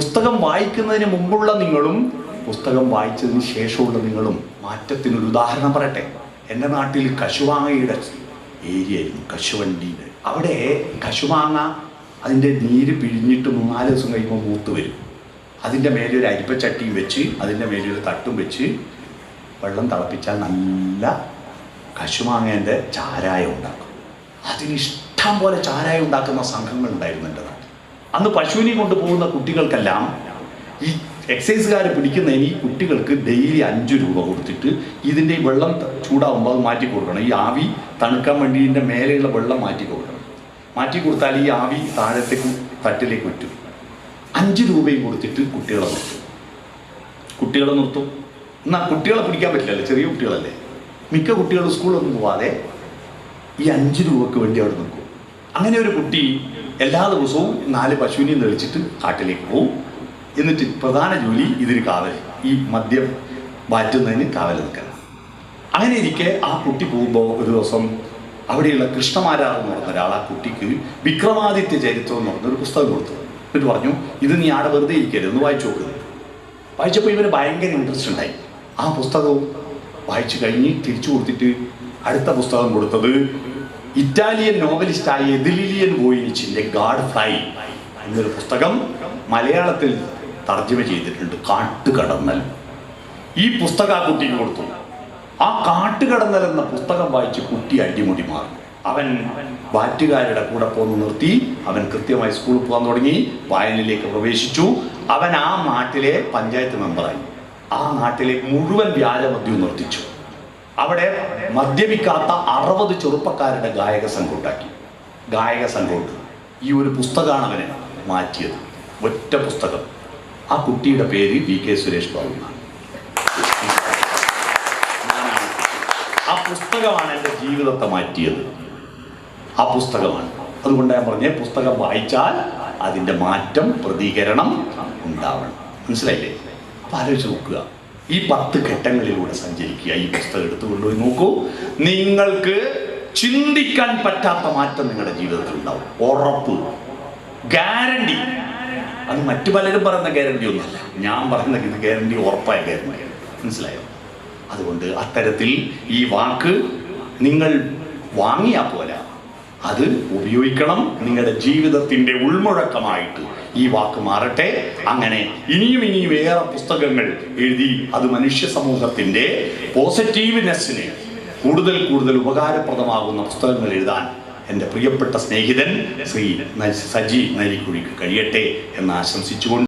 പുസ്തകം വായിക്കുന്നതിന് മുമ്പുള്ള നിങ്ങളും പുസ്തകം വായിച്ചതിന് ശേഷമുള്ള നിങ്ങളും മാറ്റത്തിനൊരു ഉദാഹരണം പറയട്ടെ. എന്റെ നാട്ടിൽ കശുവാങ്ങയുടെ ഏരിയ ആയിരുന്നു കശുവണ്ടിയുടെ. അവിടെ കശുമാങ്ങ അതിന്റെ നീര് പിഴിഞ്ഞിട്ട് മൂന്നാൽ ദിവസം കഴിയുമ്പോൾ മൂത്ത് വരും. അതിന്റെ മേലെ ഒരു അരിപ്പച്ചട്ടിയും വെച്ച് അതിന്റെ മേലെ ഒരു തട്ടും വെച്ച് വെള്ളം തിളപ്പിച്ചാൽ നല്ല കശുമാങ്ങേന്റെ ചാരായം ഉണ്ടാക്കും. അതിന് ഇഷ്ടം പോലെ ചാരായം ഉണ്ടാക്കുന്ന സംഘങ്ങൾ ഉണ്ടായിരുന്നു എന്റെ അന്ന് പശുവിനെ കൊണ്ടുപോകുന്ന കുട്ടികൾക്കെല്ലാം ഈ എക്സൈസുകാർ പിടിക്കുന്നതിന് ഈ കുട്ടികൾക്ക് ഡെയിലി അഞ്ച് രൂപ കൊടുത്തിട്ട് ഇതിന്റെ വെള്ളം ചൂടാകുമ്പോൾ അത് മാറ്റി കൊടുക്കണം. ഈ ആവി തണുക്കാൻ വേണ്ടി ഇതിന്റെ മേലെയുള്ള വെള്ളം മാറ്റി കൊടുക്കണം. മാറ്റി കൊടുത്താൽ ഈ ആവി താഴത്തേക്ക് തട്ടിലേക്ക് പറ്റും അഞ്ച് രൂപയും കൊടുത്തിട്ട് കുട്ടികളെ നിർത്തും. കുട്ടികളെ നിർത്തും. എന്നാൽ കുട്ടികളെ പിടിക്കാൻ പറ്റില്ലല്ലോ ചെറിയ കുട്ടികളല്ലേ? മിക്ക കുട്ടികളും സ്കൂളൊന്നും പോവാതെ ഈ അഞ്ച് രൂപക്ക് വേണ്ടി അവിടെ നിൽക്കും. അങ്ങനെ ഒരു കുട്ടി എല്ലാ ദിവസവും നാല് പശുവിനെയും തെളിച്ചിട്ട് കാട്ടിലേക്ക് പോവും. എന്നിട്ട് പ്രധാന ജോലി ഇതിന് കാവൽ ഈ മദ്യം മാറ്റുന്നതിന് കാവൽ നിൽക്കണം. അങ്ങനെ ഇരിക്കെ ആ കുട്ടി പോകുമ്പോൾ ഒരു ദിവസം അവിടെയുള്ള കൃഷ്ണമാരാർ എന്ന് പറഞ്ഞ ഒരാൾ ആ കുട്ടിക്ക് വിക്രമാദിത്യ ചരിത്രം എന്ന് പറഞ്ഞൊരു പുസ്തകം കൊടുത്തു. എന്നിട്ട് പറഞ്ഞു ഇത് നീ ആടെ വെറുതെ ഇരിക്കരുത് എന്ന് വായിച്ചു നോക്കുന്നത് വായിച്ചപ്പോൾ ഇവന് ഭയങ്കര ഇൻട്രസ്റ്റ് ഉണ്ടായി. ആ പുസ്തകവും വായിച്ചു കഴിഞ്ഞ് തിരിച്ചു കൊടുത്തിട്ട് അടുത്ത പുസ്തകം കൊടുത്തത് ഇറ്റാലിയൻ നോവലിസ്റ്റായ എതിലിയൻ വോയിനിച്ചിന്റെ ഗാഡ് ഫ്ലൈ എന്നൊരു പുസ്തകം മലയാളത്തിൽ തർജമ ചെയ്തിട്ടുണ്ട് കാട്ടുകടന്നൽ. ഈ പുസ്തകം ആ കുട്ടിക്ക് കൊടുത്തു. ആ കാട്ടുകടന്നൽ എന്ന പുസ്തകം വായിച്ച് കുട്ടി അടിമുടി മാറി. അവൻ വാറ്റുകാരുടെ കൂടെ പോന്ന് നിർത്തി. അവൻ കൃത്യമായി സ്കൂളിൽ പോകാൻ തുടങ്ങി. വായനയിലേക്ക് പ്രവേശിച്ചു. അവൻ ആ നാട്ടിലെ പഞ്ചായത്ത് മെമ്പറായി ആ നാട്ടിലെ മുഴുവൻ വ്യാജമദ്യവും നിർത്തിച്ചു അവിടെ മദ്യപിക്കാത്ത അറുപത് ചെറുപ്പക്കാരുടെ ഗായക സംഘം ഉണ്ടാക്കി ഗായക സംഘമുണ്ട് ഈ ഒരു പുസ്തകമാണ് അവനെ മാറ്റിയത്. ഒറ്റ പുസ്തകം. ആ കുട്ടിയുടെ പേര് വി കെ സുരേഷ് ബാബു എന്നാണ്. ആ പുസ്തകമാണ് എന്റെ ജീവിതത്തെ മാറ്റിയത്. ആ പുസ്തകമാണ്. അതുകൊണ്ട് ഞാൻ പറഞ്ഞേ പുസ്തകം വായിച്ചാൽ അതിന്റെ മാറ്റം പ്രതികരണം ഉണ്ടാവണം. മനസ്സിലായില്ലേ? അപ്പം ആലോചിച്ച് നോക്കുക. ഈ പത്ത് ഘട്ടങ്ങളിലൂടെ സഞ്ചരിക്കുക. ഈ പുസ്തകം എടുത്തു കൊണ്ടുപോയി നോക്കൂ. നിങ്ങൾക്ക് ചിന്തിക്കാൻ പറ്റാത്ത മാറ്റം നിങ്ങളുടെ ജീവിതത്തിൽ ഉണ്ടാവും. ഉറപ്പ്. ഗ്യാരണ്ടി അത് മറ്റു പലരും പറയുന്ന ഗ്യാരണ്ടി ഒന്നുമല്ല. ഞാൻ പറയുന്ന ഇത് ഗ്യാരണ്ടി ഉറപ്പായ ഗ്യാരണ്ടിയാണ് മനസ്സിലായോ? അതുകൊണ്ട് അത്തരത്തിൽ ഈ വാക്ക് നിങ്ങൾ വാങ്ങിയാൽ പോരാ. അത് ഉപയോഗിക്കണം. നിങ്ങളുടെ ജീവിതത്തിന്റെ ഉൾമുഴക്കമായിട്ട് ഈ വാക്ക് മാറട്ടെ. അങ്ങനെ ഇനിയും ഇനിയും ഏറെ പുസ്തകങ്ങൾ എഴുതി അത് മനുഷ്യ സമൂഹത്തിന്റെ പോസിറ്റീവ്നെസ്സിന് കൂടുതൽ കൂടുതൽ ഉപകാരപ്രദമാകുന്ന പുസ്തകങ്ങൾ എഴുതാൻ എന്റെ പ്രിയപ്പെട്ട സ്നേഹിതൻ ശ്രീ സജി നരിക്കുഴിക്ക് കഴിയട്ടെ എന്ന് ആശംസിച്ചുകൊണ്ട്